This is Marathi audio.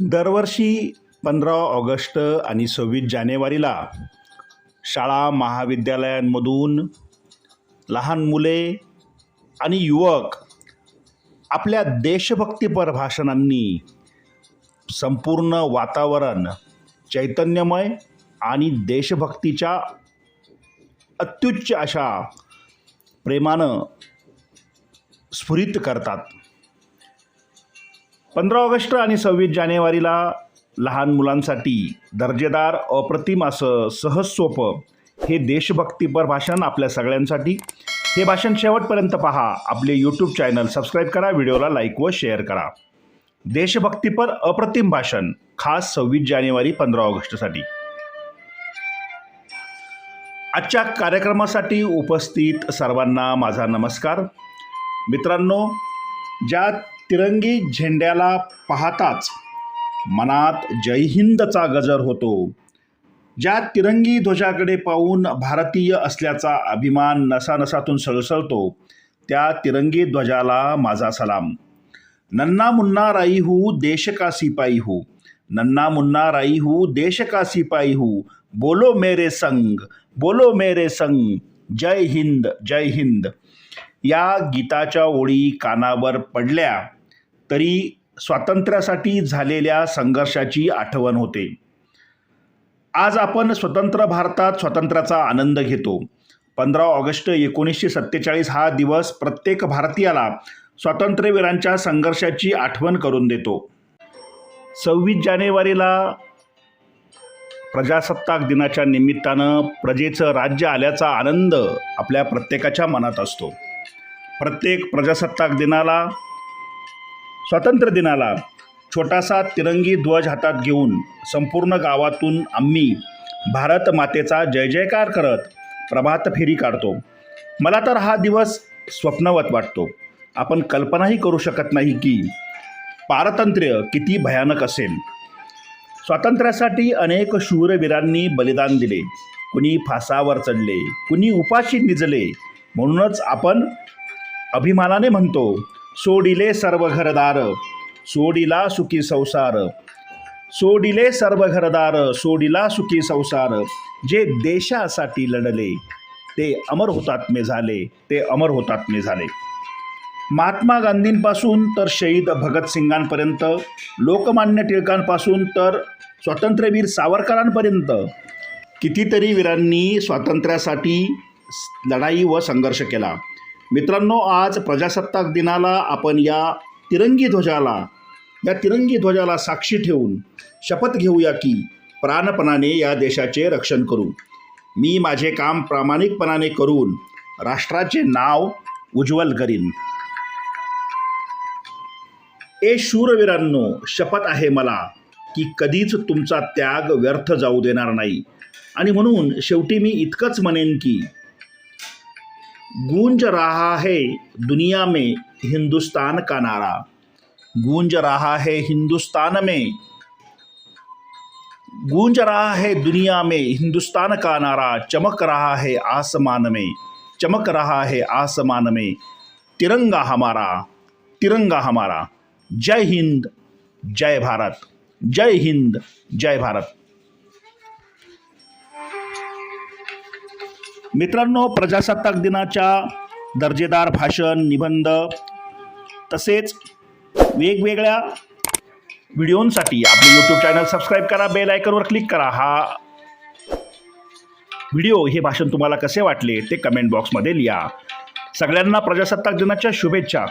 दरवर्षी पंधरा ऑगस्ट आणि सव्वीस जानेवारीला शाळा महाविद्यालयांमधून लहान मुले आणि युवक आपल्या देशभक्तीपर भाषणांनी संपूर्ण वातावरण चैतन्यमय आणि देशभक्तीच्या अत्युच्च अशा प्रेमानं स्फुरित करतात. पंधरा ऑगस्ट आणि सव्वीस जानेवारीला लहान मुलांसाठी दर्जेदार अप्रतिम असं सहज सोपं हे देशभक्तीपर भाषण आपल्या सगळ्यांसाठी. हे भाषण शेवटपर्यंत पहा. आपले यूट्यूब चॅनल सबस्क्राईब करा व्हिडिओला लाईक व शेअर करा. देशभक्तीपर अप्रतिम भाषण खास सव्वीस जानेवारी पंधरा ऑगस्टसाठी. आजच्या कार्यक्रमासाठी उपस्थित सर्वांना माझा नमस्कार. मित्रांनो ज्या तिरंगी झेंड्याला पाहताच मनात जय हिंदचा गजर होतो. ज्या तिरंगी ध्वजाकडे पाहून भारतीय असल्याचा अभिमान नसानसातून सळसळतो त्या तिरंगी ध्वजाला माझा सलाम. नन्ना मुन्ना राई हू देश का सिपाई हू. नन्ना मुन्ना राई हू देश का सिपाई हू. बोलो मेरे संग बोलो मेरे संग. जय हिंद जय हिंद. या गीताच्या ओळी कानावर पडल्या तरी स्वातंत्र्यासाठी झालेल्या संघर्षाची आठवण होते. आज आपण स्वतंत्र भारतात स्वातंत्र्याचा आनंद घेतो. पंधरा ऑगस्ट एकोणीसशे सत्तेचाळीस हा दिवस प्रत्येक भारतीयाला स्वातंत्र्यवीरांच्या संघर्षाची आठवण करून देतो. सव्वीस जानेवारीला प्रजासत्ताक दिनाच्या निमित्तानं प्रजेचं राज्य आल्याचा आनंद आपल्या प्रत्येकाच्या मनात असतो. प्रत्येक प्रजासत्ताक दिनाला स्वातंत्र्य दिनाला छोटासा तिरंगी ध्वज हातात घेऊन संपूर्ण गावातून आम्ही भारत मातेचा जय जयकार करत प्रभात फेरी काढतो. मला तर हा दिवस स्वप्नवत वाटतो. आपण कल्पनाही करू शकत नाही की पारतंत्र्य किती भयानक असेल. स्वातंत्र्यासाठी अनेक शूरवीरांनी बलिदान दिले. कुणी फासावर चढले कुणी उपाशी निजले म्हणूनच आपण अभिमानाने म्हणतो सोडिले सर्व घरदार सोडिला सुखी संसार. सोडिले सर्व घरदार सोडिला सुखी संसार. जे देशासाठी लढले ते अमर हुतात्मे झाले ते अमर हुतात्मे झाले. महात्मा गांधींपासून तर शहीद भगतसिंगांपर्यंत लोकमान्य टिळकांपासून तर स्वातंत्र्यवीर सावरकरांपर्यंत कितीतरी वीरांनी स्वातंत्र्यासाठी लढाई व संघर्ष केला. मित्रांनो आज प्रजासत्ताक दिनाला आपण या तिरंगी ध्वजाला या तिरंगी ध्वजाला साक्षी ठेवून शपथ घेऊया की प्राणपणाने या देशाचे रक्षण करू. मी माझे काम प्रामाणिकपणाने करून राष्ट्राचे नाव उज्ज्वल करीन. ए शूरवीरांनो शपथ आहे मला की कधीच तुमचा त्याग व्यर्थ जाऊ देणार नाही. आणि म्हणून शेवटी मी इतकंच म्हणेन की गूंज रहा है दुनिया में हिंदुस्तान का नारा। गूंज रहा है हिंदुस्तान में। गूंज रहा है दुनिया में हिंदुस्तान का नारा। चमक रहा है आसमान में। चमक रहा है आसमान में। तिरंगा हमारा। तिरंगा हमारा। जय हिंद, जय भारत। जय हिंद, जय भारत। मित्रांनो प्रजासत्ताक दिनाच्या दर्जेदार भाषण निबंध तसेच वेगवेगळ्या व्हिडिओंसाठी आपले यूट्यूब चॅनल सबस्क्राईब करा बेल आयकनवर क्लिक करा. हा व्हिडिओ हे भाषण तुम्हाला कसे वाटले ते कमेंट बॉक्समध्ये लिहा. सगळ्यांना प्रजासत्ताक दिनाच्या शुभेच्छा.